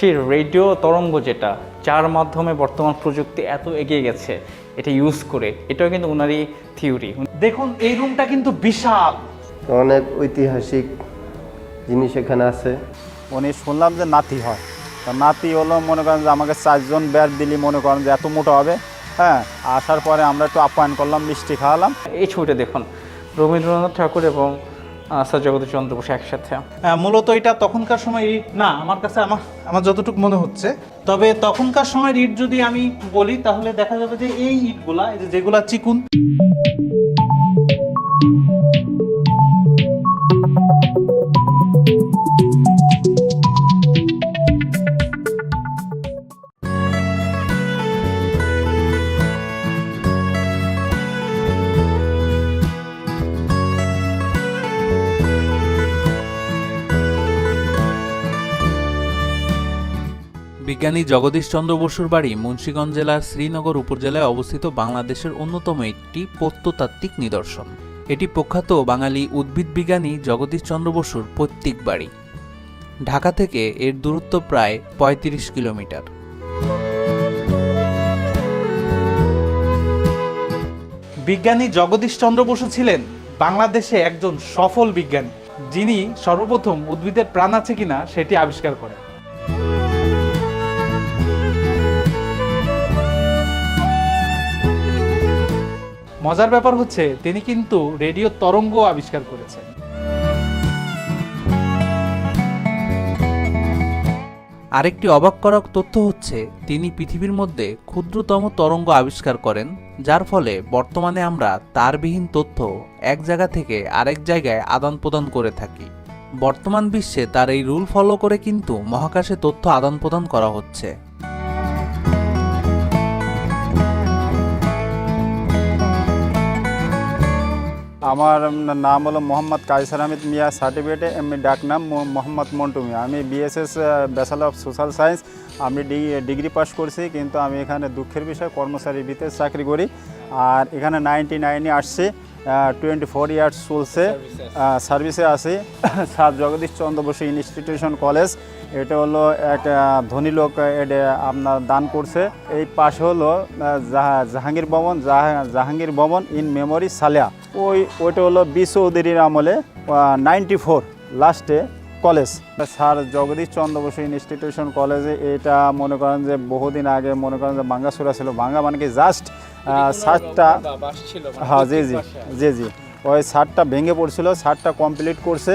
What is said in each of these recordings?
সেই রেডিও তরঙ্গ যেটা যার মাধ্যমে বর্তমান প্রযুক্তি এত এগিয়ে গেছে এটা ইউজ করে এটাও কিন্তু ওনারই থিওরি দেখুন এই রুমটা কিন্তু বিশাল। অনেক ঐতিহাসিক জিনিস এখানে আছে। উনি শুনলাম যে নাতি হয়। তা নাতি হলো মনে করেন যে আমাকে চারজন ব্যাট দিলি মনে করেন যে এত মোটা হবে হ্যাঁ? আসার পরে আমরা একটু আপ্যায়ন করলাম মিষ্টি খাওয়ালাম। এই ছবিটা দেখুন। রবীন্দ্রনাথ ঠাকুর এবং স্যার জগদীশ চন্দ্র বসু একসাথে। মূলত এটা তখনকার সময় ইট না, আমার কাছে আমার আমার যতটুকু মনে হচ্ছে, তবে তখনকার সময় ইট যদি আমি বলি, তাহলে দেখা যাবে যে এই ইটগুলা যেগুলা চিকুন বিজ্ঞানী জগদীশ চন্দ্র বসুর বাড়ি মুন্সীগঞ্জ জেলার শ্রীনগর উপজেলায় অবস্থিত বাংলাদেশের অন্যতম একটি প্রত্নতাত্ত্বিক নিদর্শন। এটি প্রখ্যাত বাঙালি উদ্ভিদ বিজ্ঞানী জগদীশ চন্দ্র বসুর পৈতৃক বাড়ি। ঢাকা থেকে এর দূরত্ব প্রায় ৩৫ কিলোমিটার। বিজ্ঞানী জগদীশ চন্দ্র বসু ছিলেন বাংলাদেশে একজন সফল বিজ্ঞানী, যিনি সর্বপ্রথম উদ্ভিদের প্রাণ আছে কিনা সেটি আবিষ্কার করেন। মজার ব্যাপার হচ্ছে, তিনি কিন্তু রেডিও তরঙ্গ আবিষ্কার করেছেন। আরেকটি অবাককরক তথ্য হচ্ছে, তিনি পৃথিবীর মধ্যে ক্ষুদ্রতম তরঙ্গ আবিষ্কার করেন, যার ফলে বর্তমানে আমরা তারবিহীন তথ্য এক জায়গা থেকে আরেক জায়গায় আদান প্রদান করে থাকি। বর্তমান বিশ্বে তার এই রুল ফলো করে কিন্তু মহাকাশে তথ্য আদান প্রদান করা হচ্ছে। আমার নাম হলো মোহাম্মদ কায়সার আহমেদ মিয়া সার্টিফিকেটে এমনি ডাকনাম মোহাম্মদ মন্টু মিয়া। আমি BSS bachelor of social science আমি ডিগ্রি পাস করছি, কিন্তু আমি এখানে দুঃখের বিষয় কর্মচারী ভিতরে চাকরি করি। আর এখানে নাইনটি নাইনে আসছি। টোয়েন্টি ফোর ইয়ার্স চলছে। সার্ভিসে আছি। Sir Jagadish Chandra Basu institution college এটা হলো এক ধনী লোক এটা আপনার দান করছে। এই পাশে হলো জাহা- জাহাঙ্গীর ভবন জাহা- জাহাঙ্গীর ভবন ইন মেমোরি সালেয়া। ওই ওইটা হলো বি চৌধুরীর আমলে নাইনটি ফোর লাস্টে college sir Jagadish Chandra Basu institution কলেজে এটা মনে করেন যে বহুদিন আগে মনে করেন যে ভাঙ্গাসুরা ছিল। ভাঙ্গা মানে কি জাস্ট সাতটা হ্যাঁ জি জি জি জি। ওই ছাদটা ভেঙে পড়ছিল ছাদটা কমপ্লিট করছে।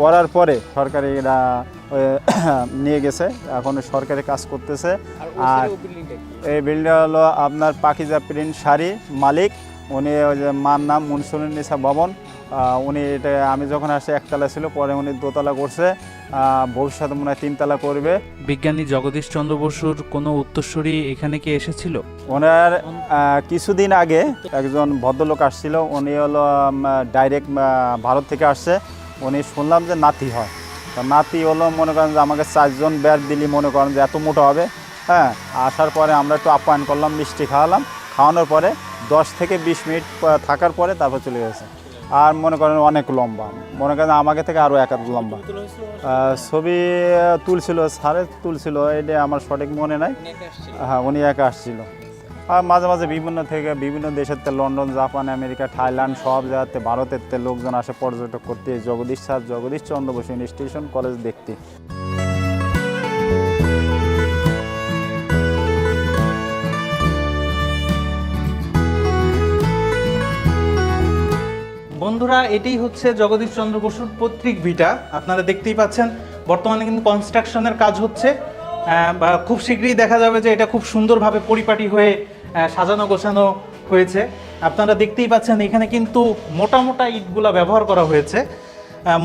করার পরে সরকারি এরা ওই, নিয়ে গেছে। এখন সরকারি কাজ করতেছে। আর এই বিল্ডিং হলো আপনার পাখিজা প্রিন্ট শাড়ি মালিক। উনি ওই যে মার নাম মুনসুনুন নিশা ভবন। উনি এটা আমি যখন আসি একতলা ছিল পরে উনি দোতলা করছে। ভবিষ্যতে মনে হয় তিনতলা করবে। বিজ্ঞানী জগদীশ চন্দ্র বসুর কোনো উত্তরসূরি এখানে কি এসেছিল? ওনার কিছুদিন আগে একজন ভদ্রলোক আসছিল। উনি হলো ডাইরেক্ট ভারত থেকে আসছে। উনি শুনলাম যে নাতি হয়। তা নাতি হলো মনে করেন যে আমাকে চারজন ব্যাট দিলি মনে করেন যে এত মোটা হবে। হ্যাঁ আসার পরে আমরা একটু আপ্যায়ন করলাম মিষ্টি খাওয়ালাম। খাওয়ানোর পরে দশ থেকে বিশ মিনিট থাকার পরে তারপর চলে গেছে। আর মনে করেন অনেক লম্বা। মনে করেন আমাকে থেকে আরও এক লম্বা। ছবি তুলছিল স্যারে তুলছিল এটা আমার সঠিক মনে নাই। হ্যাঁ উনি একা আসছিল। আর মাঝে মাঝে বিভিন্ন থেকে বিভিন্ন দেশের তে লন্ডন জাপান আমেরিকা থাইল্যান্ড সব জায়গাতে ভারতের তে লোকজন আসে পর্যটক করতে। Jagadish sir Jagadish Chandra Basu institution college দেখতে। বন্ধুরা, এটাই হচ্ছে জগদীশ চন্দ্র বসুর পৈতৃক ভিটা। আপনারা দেখতেই পাচ্ছেন, বর্তমানে কিন্তু কনস্ট্রাকশনের কাজ হচ্ছে। খুব শীঘ্রই দেখা যাবে যে এটা খুব সুন্দরভাবে পরিপাটি হয়ে সাজানো গোছানো হয়েছে। আপনারা দেখতেই পাচ্ছেন, এখানে কিন্তু মোটা মোটা ইটগুলা ব্যবহার করা হয়েছে।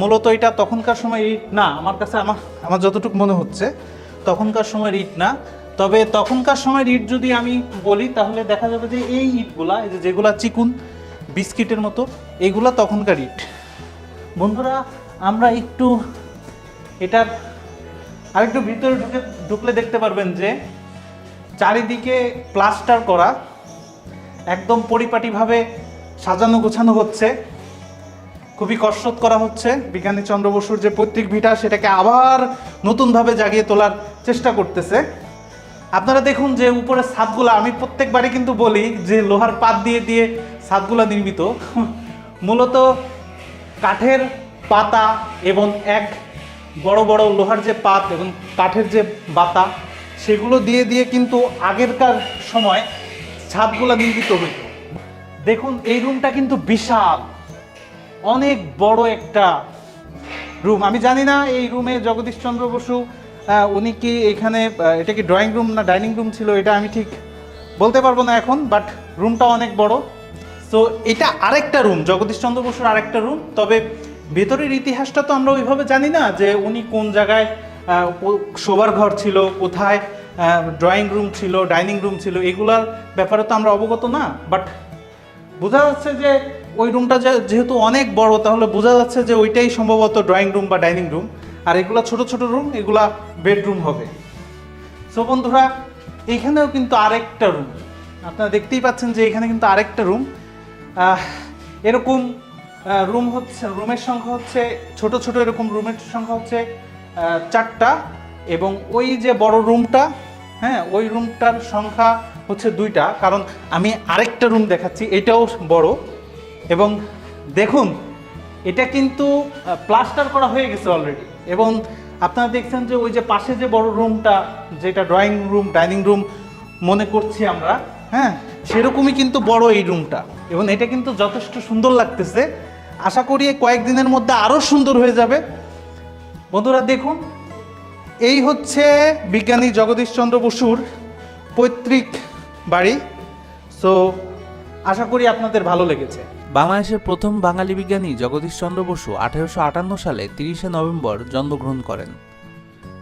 মূলত এটা তখনকার সময় ইট না, আমার কাছে আমার আমার যতটুকু মনে হচ্ছে, তখনকার সময় ইট না। তবে তখনকার সময় ইট যদি আমি বলি, তাহলে দেখা যাবে যে এই ইটগুলা, এই যে যেগুলা চিকুন, বিস্কিটের মতো এগুলা তখনকার ইট। বন্ধুরা, আমরা একটু এটার আরেকটু ভিতরে ঢুকে ঢুকলে দেখতে পারবেন যে চারিদিকে প্লাস্টার করা, একদম পরিপাটিভাবে সাজানো গোছানো হচ্ছে। খুবই কসরত করা হচ্ছে। বিজ্ঞানী চন্দ্র বসুর যে পৈতৃক ভিটা, সেটাকে আবার নতুনভাবে জাগিয়ে তোলার চেষ্টা করতেছে। আপনারা দেখুন যে উপরের ছাদগুলো, আমি প্রত্যেকবারই কিন্তু বলি যে লোহার পাত দিয়ে দিয়ে ছাদগুলো নির্মিত। মূলত কাঠের পাতা এবং এক বড় বড় লোহার যে পাত এবং কাঠের যে বাতা, সেগুলো দিয়ে দিয়ে কিন্তু আগেরকার সময় ছাদগুলো নির্মিত হইত। দেখুন, এই রুমটা কিন্তু বিশাল, অনেক বড় একটা রুম। আমি জানি না এই রুমে জগদীশ চন্দ্র বসু উনি কি এখানে এটা কি ড্রয়িং রুম না ডাইনিং রুম ছিল, এটা আমি ঠিক বলতে পারব না এখন বাট রুমটা অনেক বড়। সো এটা আরেকটা রুম জগদীশ চন্দ্র বসুর আরেকটা রুম তবে ভেতরের ইতিহাসটা তো আমরা ওইভাবে জানি না যে উনি কোন জায়গায় শোবার ঘর ছিল, কোথায় ড্রয়িং রুম ছিল ডাইনিং রুম ছিল, এগুলার ব্যাপারে তো আমরা অবগত না। বাট বোঝা যাচ্ছে যে ওই রুমটা যেহেতু অনেক বড়, তাহলে বোঝা যাচ্ছে যে ওইটাই সম্ভবত ড্রয়িং রুম বা ডাইনিং রুম আর এগুলা ছোট ছোট রুম এগুলা বেডরুম হবে। সো বন্ধুরা, এইখানেও কিন্তু আরেকটা রুম আপনারা দেখতেই পাচ্ছেন যে এখানে কিন্তু আরেকটা রুম এরকম রুম হচ্ছে, রুমের সংখ্যা হচ্ছে, ছোট ছোট এরকম রুমের সংখ্যা হচ্ছে চারটা এবং ওই যে বড় রুমটা হ্যাঁ ওই রুমটার সংখ্যা হচ্ছে দুইটা। কারণ আমি আরেকটা রুম দেখাচ্ছি, এটাও বড়। এবং দেখুন, এটা কিন্তু প্লাস্টার করা হয়ে গেছে অলরেডি এবং আপনারা দেখছেন যে ওই যে পাশে যে বড় রুমটা, যেটা ড্রয়িং রুম ডাইনিং রুম মনে করছি আমরা হ্যাঁ সেরকমই কিন্তু বড় এই রুমটা এবং এটা কিন্তু যথেষ্ট সুন্দর লাগতেছে। আশা করি কয়েকদিনের মধ্যে আরও সুন্দর হয়ে যাবে। বন্ধুরা, দেখুন, এই হচ্ছে বিজ্ঞানী জগদীশচন্দ্র বসুর পৈতৃক বাড়ি। সো আশা করি আপনাদের ভালো লেগেছে। বাংলাদেশের প্রথম বাঙালি বিজ্ঞানী জগদীশচন্দ্র বসু আঠারোশো আটান্ন সালে তিরিশে নভেম্বর জন্মগ্রহণ করেন।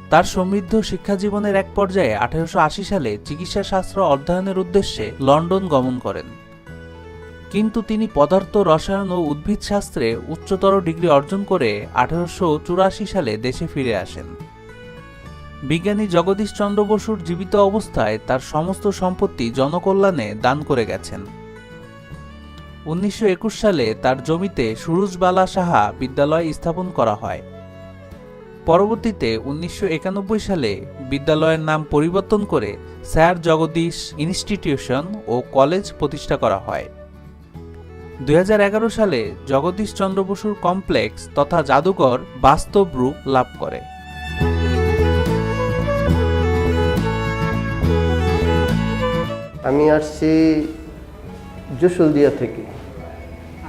তার সমৃদ্ধ শিক্ষা জীবনের এক পর্যায়ে আঠারোশো আশি সালে চিকিৎসা শাস্ত্র অধ্যয়নের উদ্দেশ্যে লন্ডন গমন করেন। কিন্তু তিনি পদার্থ, রসায়ন ও উদ্ভিদ শাস্ত্রে উচ্চতর ডিগ্রি অর্জন করে আঠারোশো চুরাশি সালে দেশে ফিরে আসেন। বিজ্ঞানী জগদীশ চন্দ্র বসুর জীবিত অবস্থায় তার সমস্ত সম্পত্তি জনকল্যাণে দান করে গেছেন। উনিশশো একুশ সালে তার জমিতে সুরুজবালা সাহা বিদ্যালয় স্থাপন করা হয়। পরবর্তীতে উনিশশো একানব্বই সালে বিদ্যালয়ের নাম পরিবর্তন করে স্যার জগদীশ ইনস্টিটিউশন ও কলেজ প্রতিষ্ঠা করা হয়। দু হাজার এগারো সালে জগদীশ চন্দ্র বসুর কমপ্লেক্স তথা জাদুঘর বাস্তব রূপ লাভ করে। আমি আসছি জসুলদিয়া থেকে।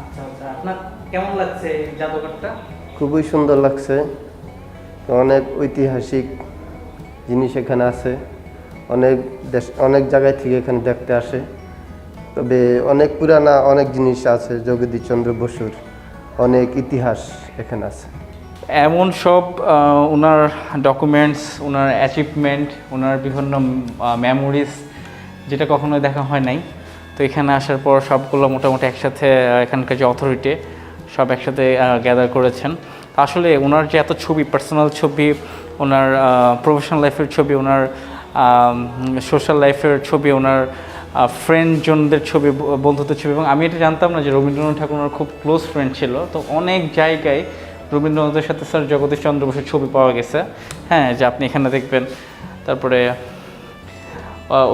আচ্ছা আচ্ছা। আপনার কেমন লাগছে জাদুঘরটা? খুবই সুন্দর লাগছে। অনেক ঐতিহাসিক জিনিস এখানে আছে। অনেক দেশ, অনেক জায়গায় থেকে এখানে দেখতে আসে। তবে অনেক পুরানা অনেক জিনিস আছে জগদীশচন্দ্র বসুর অনেক ইতিহাস এখানে আছে। এমন সব ওনার ডকুমেন্টস ওনার অ্যাচিভমেন্ট ওনার বিভিন্ন মেমোরিজ যেটা কখনো দেখা হয় নাই। তো এখানে আসার পর সবগুলো মোটামুটি একসাথে এখানকার যে অথরিটি সব একসাথে গ্যাদার করেছেন। আসলে ওনার যে এত ছবি পার্সোনাল ছবি, ওনার প্রফেশনাল লাইফের ছবি, ওনার সোশ্যাল লাইফের ছবি, ওনার ফ্রেন্ডজনদের ছবি বন্ধুদের ছবি এবং আমি এটা জানতাম না যে রবীন্দ্রনাথ ঠাকুর ওনার খুব ক্লোজ ফ্রেন্ড ছিল। তো অনেক জায়গায় রবীন্দ্রনাথের সাথে স্যার জগদীশ চন্দ্র বসুর ছবি পাওয়া গেছে। হ্যাঁ যে আপনি এখানে দেখবেন। তারপরে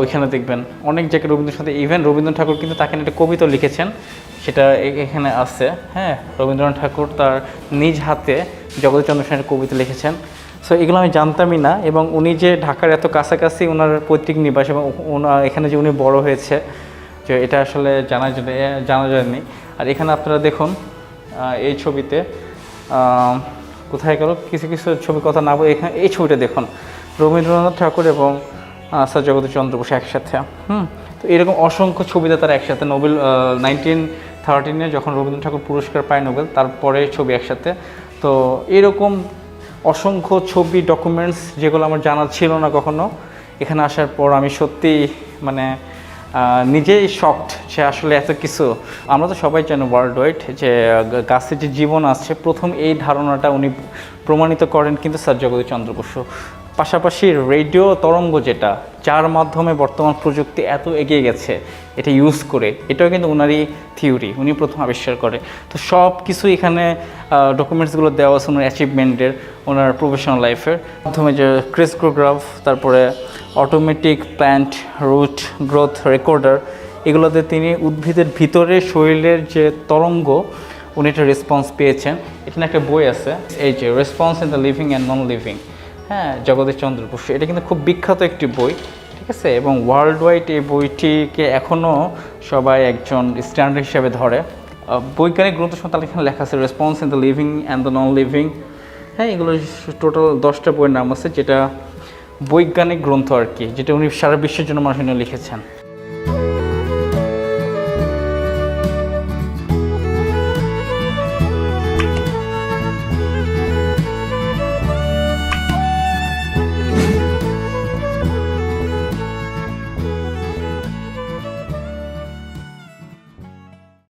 ওইখানে দেখবেন। অনেক জায়গায় রবীন্দ্রের সাথে ইভেন রবীন্দ্রনাথ ঠাকুর কিন্তু তাকে একটা কবিতা লিখেছেন। সেটা এখানে আছে। হ্যাঁ রবীন্দ্রনাথ ঠাকুর তার নিজ হাতে জগদীশচন্দ্র সেনের কবিতা লিখেছেন। সো এগুলো আমি জানতামই না এবং উনি যে ঢাকার এত কাছাকাছি ওনার পৈতৃক নিবাস এবং এখানে যে উনি বড় হয়েছে, যে এটা আসলে জানা জানা যায়নি। আর এখানে আপনারা দেখুন এই ছবিতে কোথায় গেল? কিছু কিছু ছবি কথা না এখানে, এই ছবিটা দেখুন। রবীন্দ্রনাথ ঠাকুর এবং স্যার জগদীশ চন্দ্র বসু একসাথে। হুম, তো এরকম অসংখ্য ছবিতে তারা একসাথে নোবেল নাইনটিন থার্টিনে যখন রবীন্দ্রনাথ ঠাকুর পুরস্কার পায় নোবেল তারপরে ছবি একসাথে। তো এরকম অসংখ্য ছবি ডকুমেন্টস যেগুলো আমার জানা ছিল না কখনো, এখানে আসার পর আমি সত্যি মানে নিজেই শকড যে আসলে এত কিছু। আমরা তো সবাই জানি ওয়ার্ল্ড ওয়াইড যে গাছের যে জীবন আছে প্রথম এই ধারণাটা উনি প্রমাণিত করেন কিন্তু স্যার জগদীশ চন্দ্র বসু। পাশাপাশি রেডিও তরঙ্গ যেটা, যার মাধ্যমে বর্তমান প্রযুক্তি এত এগিয়ে গেছে, এটা ইউজ করে, এটাও কিন্তু ওনারই থিওরি উনি প্রথম আবিষ্কার করে। তো সব কিছু এখানে ডকুমেন্টসগুলো দেওয়া আছে ওনার অ্যাচিভমেন্টের ওনার প্রফেশনাল লাইফের মাধ্যমে যে ক্রিসক্রোগ্রাফ তারপরে automatic plant root growth recorder এগুলোতে তিনি উদ্ভিদের ভিতরে শরীরের যে তরঙ্গ, উনি একটা রেসপন্স পেয়েছেন। এখানে একটা বই আছে, এই যে response in the living and non living হ্যাঁ জগদীশ চন্দ্র বসু এটা কিন্তু খুব বিখ্যাত একটি বই, ঠিক আছে? এবং ওয়ার্ল্ড ওয়াইড এই বইটিকে এখনও সবাই একজন স্ট্যান্ডার্ড হিসেবে ধরে। বৈজ্ঞানিক গ্রন্থ সন্তান এখানে লেখা আছে response in the living and the non living হ্যাঁ এগুলো টোটাল দশটা বইয়ের নাম আছে, যেটা বৈজ্ঞানিক গ্রন্থ আর কি, যেটা উনি সারা বিশ্বের জন্য মানুষ লিখেছেন।